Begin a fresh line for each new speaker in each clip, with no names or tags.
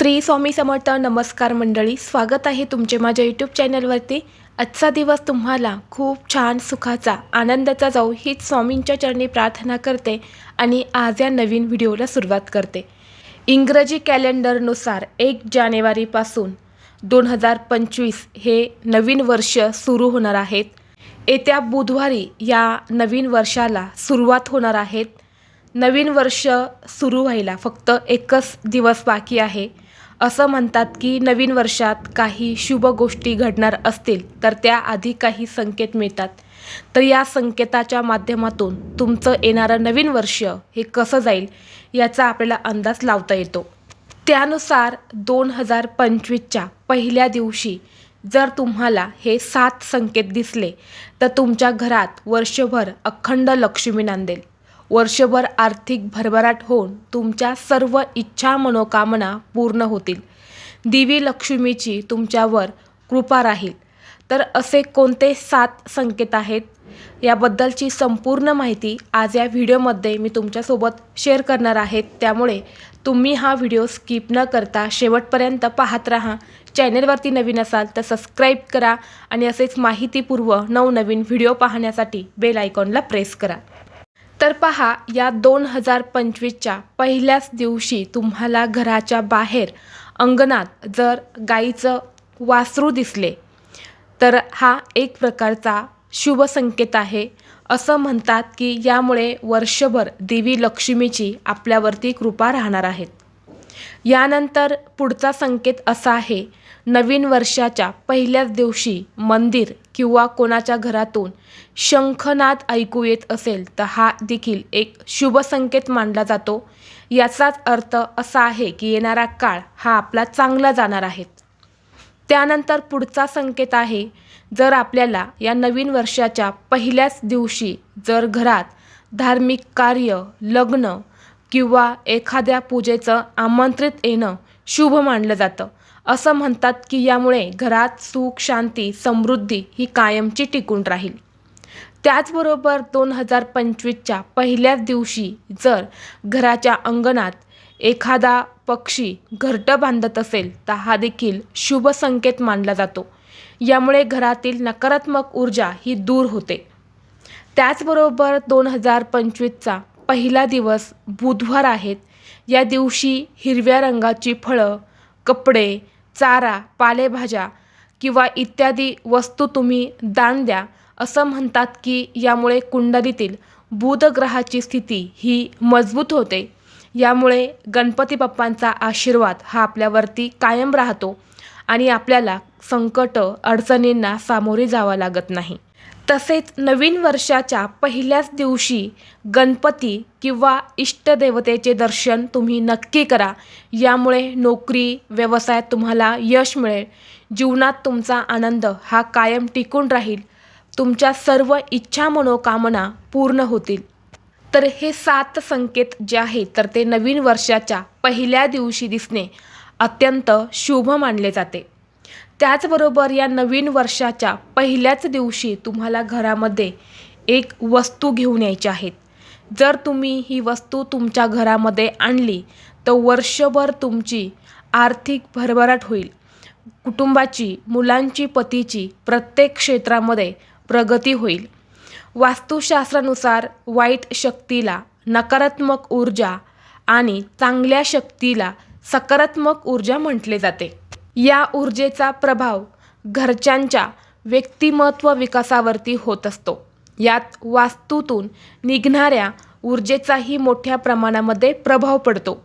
श्री स्वामी समर्थ नमस्कार मंडळी स्वागत आहे तुमचे माझ्या यूट्यूब चॅनलवरती आजचा दिवस तुम्हाला खूप छान सुखाचा आनंदाचा जाऊ हीच स्वामींच्या चरणी प्रार्थना करते आणि आज या नवीन व्हिडिओला सुरुवात करते. इंग्रजी कॅलेंडरनुसार एक जानेवारीपासून दोन हजार पंचवीस हे नवीन वर्ष सुरू होणार आहेत. येत्या बुधवारी या नवीन वर्षाला सुरुवात होणार आहेत. नवीन वर्ष सुरू व्हायला फक्त एकच दिवस बाकी आहे. असं म्हणतात की नवीन वर्षात काही शुभ गोष्टी घडणार असतील तर त्याआधी काही संकेत मिळतात. तर या संकेताच्या माध्यमातून तुमचं येणारं नवीन वर्ष हे कसं जाईल याचा आपल्याला अंदाज लावता येतो. त्यानुसार दोन हजार पंचवीसच्या पहिल्या दिवशी जर तुम्हाला हे सात संकेत दिसले तर तुमच्या घरात वर्षभर अखंड लक्ष्मी नांदेल. वर्षभर आर्थिक भरभराट होऊन तुमच्या सर्व इच्छा मनोकामना पूर्ण होतील. दिवी लक्ष्मीची तुमच्यावर कृपा राहील. तर असे कोणते सात संकेत आहेत? याबद्दलची संपूर्ण माहिती आज या व्हिडिओमध्ये मी तुमच्यासोबत शेअर करणार आहे. त्यामुळे तुम्ही हा व्हिडिओ स्किप न करता शेवटपर्यंत पाहत राहा. चॅनेलवरती नवीन असाल तर सबस्क्राईब करा आणि असेच माहितीपूर्व नवनवीन व्हिडिओ पाहण्यासाठी बेल आयकॉनला प्रेस करा. तर पहा या दोन हजार पंचवीसच्या पहिल्याच दिवशी तुम्हाला घराच्या बाहेर अंगणात जर गाईचं वासरू दिसले तर हा एक प्रकारचा शुभ संकेत आहे. असं म्हणतात की यामुळे वर्षभर देवी लक्ष्मीची आपल्यावरती कृपा राहणार आहेत. यानंतर पुढचा संकेत असा आहे नवीन वर्षाच्या पहिल्याच दिवशी मंदिर किंवा कोणाच्या घरातून शंखनाद ऐकू येत असेल तर हा देखील एक शुभ संकेत मानला जातो. याचाच अर्थ असा आहे की येणारा काळ हा आपला चांगला जाणार आहे. त्यानंतर पुढचा संकेत आहे जर आपल्याला या नवीन वर्षाच्या पहिल्याच दिवशी जर घरात धार्मिक कार्य लग्न किंवा एखाद्या पूजेचं आमंत्रित येणं शुभ मानलं जातं. असं म्हणतात की यामुळे घरात सुख शांती समृद्धी ही कायमची टिकून राहील. त्याचबरोबर दोन हजार पंचवीसच्या पहिल्याच दिवशी जर घराच्या अंगणात एखादा पक्षी घरटं बांधत असेल तर हा देखील शुभ संकेत मानला जातो. यामुळे घरातील नकारात्मक ऊर्जा ही दूर होते. त्याचबरोबर दोन हजार पंचवीसचा पहिला दिवस बुधवार आहेत. या दिवशी हिरव्या रंगाची फळं कपडे चारा पालेभाज्या किंवा इत्यादी वस्तू तुम्ही दान द्या असं म्हणतात की यामुळे कुंडलीतील बुधग्रहाची स्थिती ही मजबूत होते. यामुळे गणपती बाप्पांचा आशीर्वाद हा आपल्यावरती कायम राहतो आणि आपल्याला संकट अडचणींना सामोरे जावं लागत नाही. तसेच नवीन वर्षाच्या पहिल्याच दिवशी गणपती किंवा इष्टदेवतेचे दर्शन तुम्ही नक्की करा. यामुळे नोकरी व्यवसायात तुम्हाला यश मिळेल. जीवनात तुमचा आनंद हा कायम टिकून राहील. तुमच्या सर्व इच्छा मनोकामना पूर्ण होतील. तर हे सात संकेत जे आहेत तर ते नवीन वर्षाच्या पहिल्या दिवशी दिसणे अत्यंत शुभ मानले जाते. त्याचबरोबर या नवीन वर्षाच्या पहिल्याच दिवशी तुम्हाला घरामध्ये एक वस्तू घेऊन यायची आहेत जर तुम्ही ही वस्तू तुमच्या घरामध्ये आणली तर वर्षभर तुमची आर्थिक भरभराट होईल. कुटुंबाची मुलांची पतीची प्रत्येक क्षेत्रामध्ये प्रगती होईल. वास्तुशास्त्रानुसार वाईट शक्तीला नकारात्मक ऊर्जा आणि चांगल्या शक्तीला सकारात्मक ऊर्जा म्हटले जाते. या ऊर्जेचा प्रभाव घरच्यांच्या व्यक्तिमत्व विकासावरती होत असतो. यात वास्तूतून निघणाऱ्या ऊर्जेचाही मोठ्या प्रमाणामध्ये प्रभाव पडतो.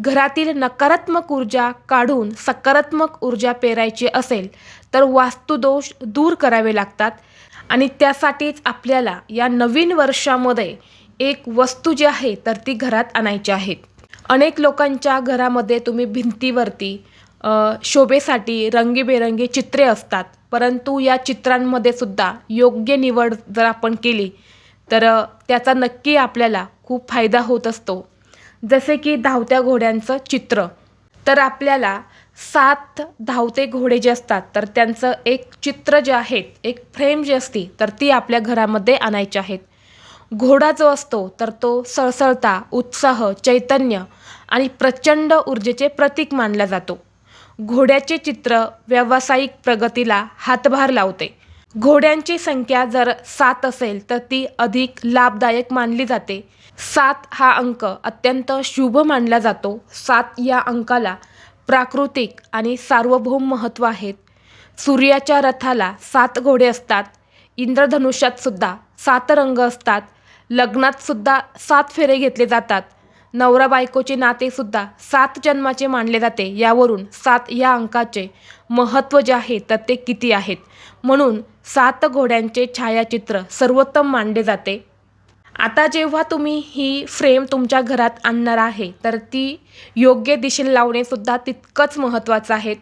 घरातील नकारात्मक ऊर्जा काढून सकारात्मक ऊर्जा पेरायची असेल तर वास्तुदोष दूर करावे लागतात आणि त्यासाठीच आपल्याला या नवीन वर्षामध्ये एक वस्तू जी आहे तर ती घरात आणायची आहेत अनेक लोकांच्या घरामध्ये तुम्ही भिंतीवरती शोभेसाठी रंगीबेरंगी चित्रे असतात. परंतु या चित्रांमध्ये सुद्धा योग्य निवड जर आपण केली तर त्याचा नक्की आपल्याला खूप फायदा होत असतो. जसे की धावत्या घोड्यांचं चित्र. तर आपल्याला सात धावते घोडे जे असतात तर त्यांचं एक चित्र जे आहे एक फ्रेम जी असती तर ती आपल्या घरामध्ये आणायची आहेत. घोडा जो असतो तर तो सळसळता उत्साह चैतन्य आणि प्रचंड ऊर्जेचे प्रतीक मानला जातो. घोड्याचे चित्र व्यावसायिक प्रगतीला हातभार लावते. घोड्यांची संख्या जर सात असेल तर ती अधिक लाभदायक मानली जाते. सात हा अंक अत्यंत शुभ मानला जातो. सात या अंकाला प्राकृतिक आणि सार्वभौम महत्त्व आहेत. सूर्याच्या रथाला सात घोडे असतात. इंद्रधनुष्यात सुद्धा सात रंग असतात. लग्नात सुद्धा सात फेरे घेतले जातात. नवरा बायकोचे नातेसुद्धा सात जन्माचे मानले जाते. यावरून सात या अंकाचे महत्त्व जे आहे तर ते किती आहेत? म्हणून सात घोड्यांचे छायाचित्र सर्वोत्तम मानले जाते. आता जेव्हा तुम्ही ही फ्रेम तुमच्या घरात आणणार आहे तर ती योग्य दिशेने लावणेसुद्धा तितकंच महत्त्वाचं आहे.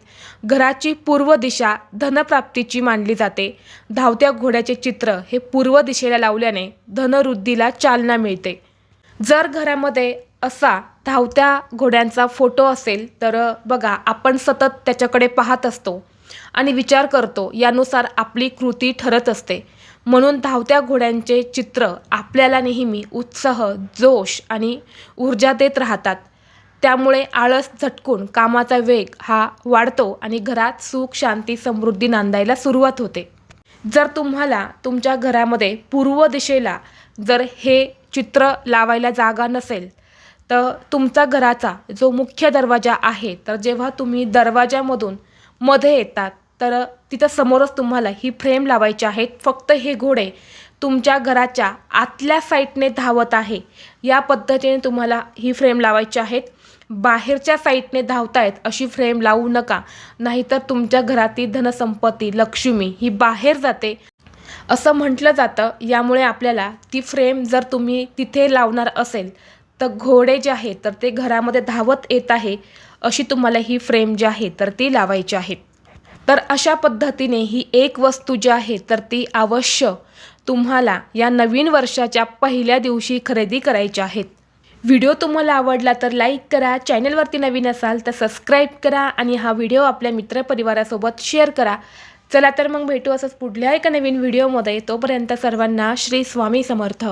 घराची पूर्व दिशा धनप्राप्तीची मानली जाते. धावत्या घोड्याचे चित्र हे पूर्व दिशेला लावल्याने धनवृद्धीला चालना मिळते. जर घरामध्ये असा धावत्या घोड्यांचा फोटो असेल तर बघा आपण सतत त्याच्याकडे पाहत असतो आणि विचार करतो यानुसार आपली कृती ठरत असते. म्हणून धावत्या घोड्यांचे चित्र आपल्याला नेहमी उत्साह जोश आणि ऊर्जा देत राहतात. त्यामुळे आळस झटकून कामाचा वेग हा वाढतो आणि घरात सुख शांती समृद्धी नांदायला सुरुवात होते. जर तुम्हाला तुमच्या घरामध्ये पूर्व दिशेला जर हे चित्र लावायला जागा नसेल तर तुमचा घराचा जो मुख्य दरवाजा आहे तर जेव्हा तुम्ही दरवाजामधून मध्ये येतात तर तिथं समोरच तुम्हाला ही फ्रेम लावायची आहे. फक्त हे घोडे तुमच्या घराच्या आतल्या साईडने धावत आहे. या पद्धतीने तुम्हाला ही फ्रेम लावायची आहेत. बाहेरच्या साईडने धावतायत अशी फ्रेम लावू नका. नाहीतर तुमच्या घरातील धनसंपत्ती लक्ष्मी ही बाहेर जाते. असं म्हटलं जातं. यामुळे आपल्याला ती फ्रेम जर तुम्ही तिथे लावणार असेल तर घोडे जे आहे तर ते घरामध्ये धावत येत आहे अशी तुम्हाला ही फ्रेम जी आहे तर ती लावायची आहे. तर अशा पद्धतीने ही एक वस्तू जी आहे तर ती अवश्य तुम्हाला या नवीन वर्षाच्या पहिल्या दिवशी खरेदी करायची आहेत व्हिडिओ तुम्हाला आवडला तर लाईक करा चॅनलवरती नवीन असाल तर सबस्क्राईब करा आणि हा व्हिडिओ आपल्या मित्रपरिवारासोबत शेअर करा. चला तर मग भेटू असंच पुढल्या एका नवीन व्हिडिओमध्ये. तोपर्यंत सर्वांना श्री स्वामी समर्थ.